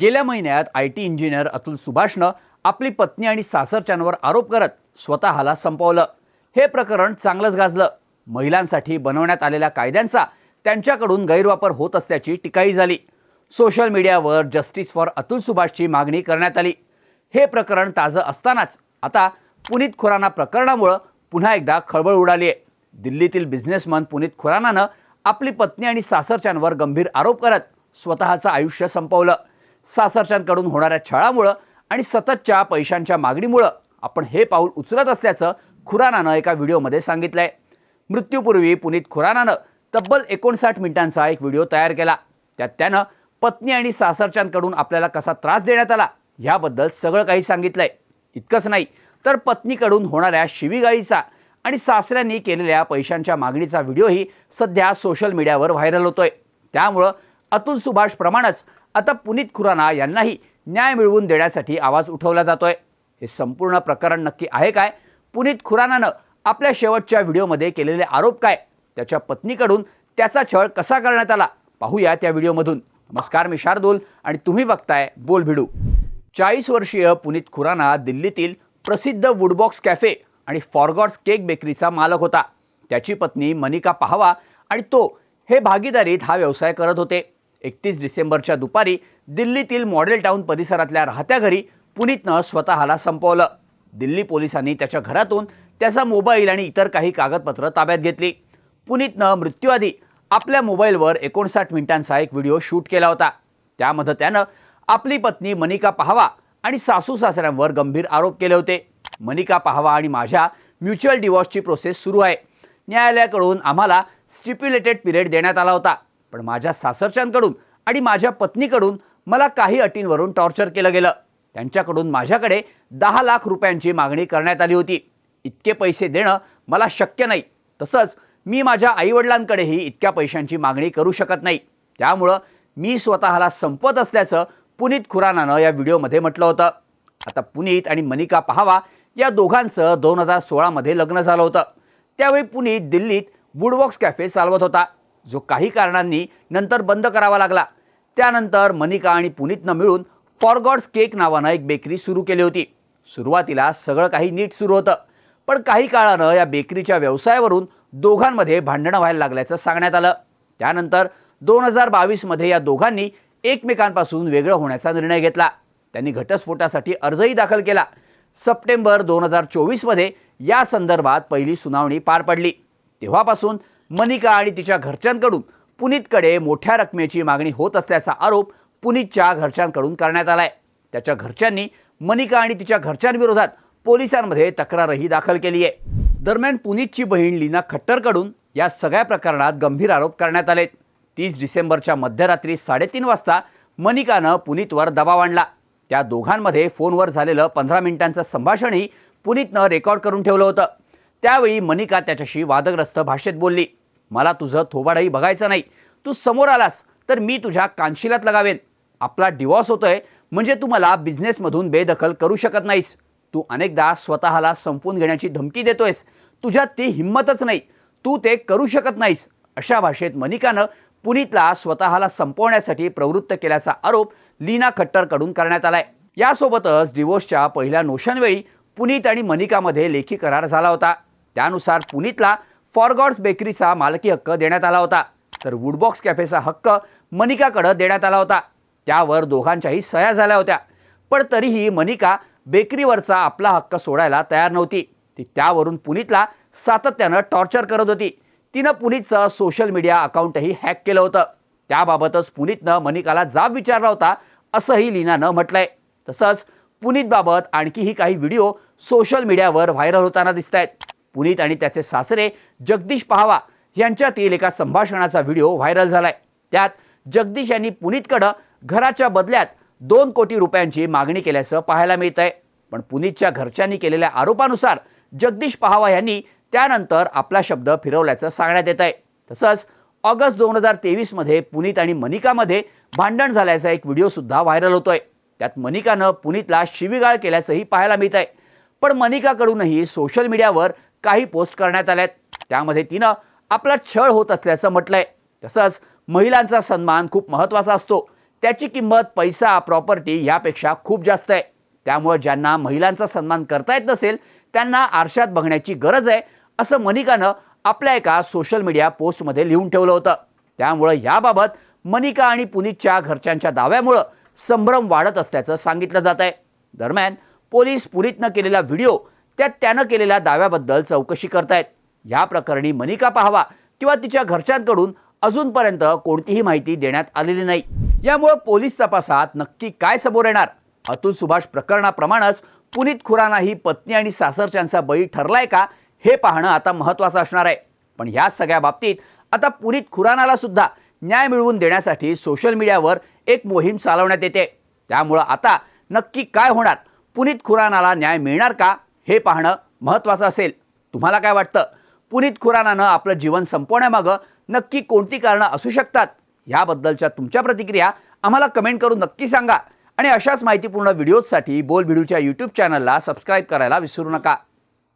गेल्या महिन्यात I T engineer Atul सुभाषनं आपली पत्नी आणि सासरच्यांवर आरोप करत स्वतःला संपवलं. हे प्रकरण चांगलंच गाजलं. महिलांसाठी बनवण्यात आलेल्या कायद्यांचा त्यांच्याकडून गैरवापर होत असल्याची टीकाही झाली. सोशल मीडियावर जस्टिस फॉर अतुल सुभाषची मागणी करण्यात आली. हे प्रकरण ताजं असतानाच आता पुनीत खुराना प्रकरणामुळं पुन्हा एकदा खळबळ उडाली आहे दिल्लीतील बिझनेसमन पुनीत खुरानानं आपली पत्नी आणि सासरच्यांवर गंभीर आरोप करत स्वतःचं आयुष्य संपवलं. सासरच्यांकडून होणाऱ्या छळामुळं आणि सततच्या पैशांच्या मागणीमुळं आपण हे पाऊल उचलत असल्याचं खुरानानं एका व्हिडिओमध्ये सांगितलंय. मृत्यूपूर्वी पुनीत खुरानानं तब्बल एकोणसाठ मिनिटांचा एक व्हिडिओ तयार केला. त्यात त्यानं पत्नी आणि सासरच्यांकडून आपल्याला कसा त्रास देण्यात आला ह्याबद्दल सगळं काही सांगितलंय. इतकंच नाही तर पत्नीकडून होणाऱ्या शिवीगाळीचा आणि सासऱ्यांनी केलेल्या पैशांच्या मागणीचा व्हिडिओही सध्या सोशल मीडियावर व्हायरल होतोय. त्यामुळं अतुल सुभाष प्रमाणच आता पुनीत खुराना यांनाही न्याय मिळवून देण्यासाठी आवाज उठवला जातोय. हे संपूर्ण प्रकरण नक्की आहे काय? पुनीत खुरानानं आपल्या शेवटच्या व्हिडिओमध्ये केलेले आरोप काय? त्याच्या पत्नीकडून त्याचा छळ कसा करण्यात आला? पाहूया त्या व्हिडिओमधून. नमस्कार मी शार्दूल आणि तुम्ही बघताय बोल भिडू. चाळीस वर्षीय पुनीत खुराना दिल्लीतील प्रसिद्ध वुडबॉक्स कॅफे आणि फॉरगॉट्स केक बेकरीचा मालक होता. त्याची पत्नी मनिका पाहवा आणि तो हे भागीदारीत हा व्यवसाय करत होते. एकतीस डिसेंबरच्या दुपारी दिल्लीतील मॉडेल टाऊन परिसरातल्या राहत्या घरी पुनीतनं स्वतःला संपवलं. दिल्ली पोलिसांनी त्याच्या घरातून त्याचा मोबाईल आणि इतर काही कागदपत्र ताब्यात घेतली. पुनीतनं मृत्यूआधी आपल्या मोबाईलवर एकोणसाठ मिनिटांचा एक व्हिडिओ शूट केला होता. त्यामध्ये त्यानं आपली पत्नी मनिका पहावा आणि सासू सासऱ्यांवर गंभीर आरोप केले होते. मनिका पहावा आणि माझ्या म्युच्युअल डिवॉर्सची प्रोसेस सुरू आहे. न्यायालयाकडून आम्हाला स्टिप्युलेटेड पिरियड देण्यात आला होता. पण माझ्या सासरच्यांकडून आणि माझ्या पत्नीकडून मला काही अटींवरून टॉर्चर केलं गेलं. त्यांच्याकडून माझ्याकडे दहा लाख रुपयांची मागणी करण्यात आली होती. इतके पैसे देणं मला शक्य नाही. तसंच मी माझ्या आईवडिलांकडेही इतक्या पैशांची मागणी करू शकत नाही. त्यामुळं मी स्वतःला संपवत असल्याचं पुनीत खुरानानं या व्हिडिओमध्ये म्हटलं होतं. आता पुनीत आणि मनिका पहावा या दोघांचं दोन हजार सोळामध्ये लग्न झालं होतं. त्यावेळी पुनीत दिल्लीत वुडबॉक्स कॅफे चालवत होता. जो काही कारणांनी नंतर बंद करावा लागला. त्यानंतर मनिका आणि पुनीतनं मिळून फॉरगॉड्स केक नावानं एक बेकरी सुरू केली होती. सुरुवातीला सगळं काही नीट सुरू होतं. पण काही काळानं या बेकरीच्या व्यवसायावरून दोघांमध्ये भांडणं व्हायला लागल्याचं सांगण्यात आलं. त्यानंतर दोन हजार बावीसमध्ये या दोघांनी एकमेकांपासून वेगळं होण्याचा निर्णय घेतला. त्यांनी घटस्फोटासाठी अर्जही दाखल केला. सप्टेंबर दोन हजार चोवीसमध्ये या संदर्भात पहिली सुनावणी पार पडली. तेव्हापासून मनिका आणि तिच्या घरच्यांकडून पुनीतकडे मोठ्या रकमेची मागणी होत असल्याचा आरोप पुनीतच्या घरच्यांकडून करण्यात आलाय. त्याच्या घरच्यांनी मनिका आणि तिच्या घरच्यांविरोधात पोलिसांमध्ये तक्रारही दाखल केली आहे. दरम्यान पुनीतची बहीण लीना खट्टरकडून या सगळ्या प्रकरणात गंभीर आरोप करण्यात आलेत. तीस डिसेंबरच्या मध्यरात्री साडेतीन वाजता मनिकानं पुनीतवर दबाव आणला. त्या दोघांमध्ये फोनवर झालेलं पंधरा मिनिटांचं संभाषणही पुनीतनं रेकॉर्ड करून ठेवलं होतं. त्यावेळी मनिका त्याच्याशी वादग्रस्त भाषेत बोलली. मला तुझं थोबाडही बघायचं नाही. तू समोर आलास तर मी तुझ्या कानशिलात लगावेन. आपला डिवॉर्स होतोय म्हणजे तू मला बिझनेसमधून बेदखल करू शकत नाहीस. तू अनेकदा स्वतःला संपवून घेण्याची धमकी देतोयस. तुझ्यात ती हिंमतच नाही. तू ते करू शकत नाहीस. अशा भाषेत मनिकानं पुनीतला स्वतःला संपवण्यासाठी प्रवृत्त केल्याचा आरोप लीना खट्टरकडून करण्यात आलाय. यासोबतच डिवोर्सच्या पहिल्या नोशनवेळी पुनीत आणि मनिकामध्ये लेखी करार झाला होता. त्यानुसार पुनीतला फॉरगॉड्स बेकरीचा मालकी हक्क देण्यात आला होता. तर वुडबॉक्स कॅफेचा हक्क मनिकाकडं देण्यात आला होता. त्यावर दोघांच्याही सह्या झाल्या होत्या. पण तरीही मनिका बेकरीवरचा आपला हक्क सोडायला तयार नव्हती. ती त्यावरून पुनीतला सातत्यानं टॉर्चर करत होती. तिनं पुनीतचं सोशल मीडिया अकाउंटही हॅक केलं होतं. त्याबाबतच पुनीतनं मनिकाला जाब विचारला होता असंही लीनानं म्हटलंय. तसंच पुनीतबाबत आणखीही काही व्हिडिओ सोशल मीडियावर व्हायरल होताना दिसत आहेत पुनीत आणि त्याचे सासरे जगदीश पहावा यांच्यातील एका संभाषणाचा व्हिडिओ व्हायरल झालाय. त्यात जगदीश यांनी पुनीतकडं घराच्या बदल्यात दोन कोटी रुपयांची मागणी केल्याचं पाहायला मिळत आहे पण पुनीतच्या घरच्यांनी केलेल्या आरोपानुसार जगदीश पहावा यांनी त्यानंतर आपला शब्द फिरवल्याचं सांगण्यात येत आहे तसंच ऑगस्ट दोन हजार तेवीसमध्ये पुनीत आणि मनिकामध्ये भांडण झाल्याचा एक व्हिडिओसुद्धा व्हायरल होतोय. त्यात मनिकानं पुनीतला शिवीगाळ केल्याचंही पाहायला मिळत आहे पण मनिकाकडूनही सोशल मीडियावर काही पोस्ट करण्यात आल्या आहेत त्यामध्ये तिनं आपला छळ होत असल्याचं म्हटलंय. तसंच महिलांचा सन्मान खूप महत्त्वाचा असतो. त्याची किंमत पैसा प्रॉपर्टी यापेक्षा खूप जास्त आहे. त्यामुळं ज्यांना महिलांचा सन्मान करता येत नसेल त्यांना आरशात बघण्याची गरज आहे असं मनिकानं आपल्या एका सोशल मीडिया पोस्टमध्ये लिहून ठेवलं होतं. त्यामुळं याबाबत मनिका आणि पुनीतच्या घरच्यांच्या दाव्यामुळं संभ्रम वाढत असल्याचं सांगितलं जात आहे दरम्यान पोलीस पुरीतनं केलेला व्हिडिओ त्यात त्यानं केलेल्या दाव्याबद्दल चौकशी करतायत. या प्रकरणी मनिका पाहावा किंवा तिच्या घरच्यांकडून अजूनपर्यंत कोणतीही माहिती देण्यात आलेली नाही. यामुळं पोलीस तपासात नक्की काय समोर येणार? अतुल सुभाष प्रकरणाप्रमाणेच पुनीत खुरानाही पत्नी आणि सासरच्यांचा बळी ठरलाय का? हे पाहणं आता महत्त्वाचं असणार आहे. पण ह्या सगळ्या बाबतीत आता पुनीत खुरानाला सुद्धा न्याय मिळवून देण्यासाठी सोशल मीडियावर एक मोहीम चालवण्यात येते. त्यामुळं आता नक्की काय होणार? पुनीत खुरानाला न्याय मिळणार का? हे पाहणं महत्त्वाचं असेल. तुम्हाला काय वाटतं? पुनीत खुरानानं आपलं जीवन संपवण्यामागं नक्की कोणती कारणं असू शकतात? ह्याबद्दलच्या तुमच्या प्रतिक्रिया आम्हाला कमेंट करून नक्की सांगा. आणि अशाच माहितीपूर्ण व्हिडिओजसाठी बोल व्हिडिओच्या यूट्यूब चॅनलला सबस्क्राईब करायला विसरू नका.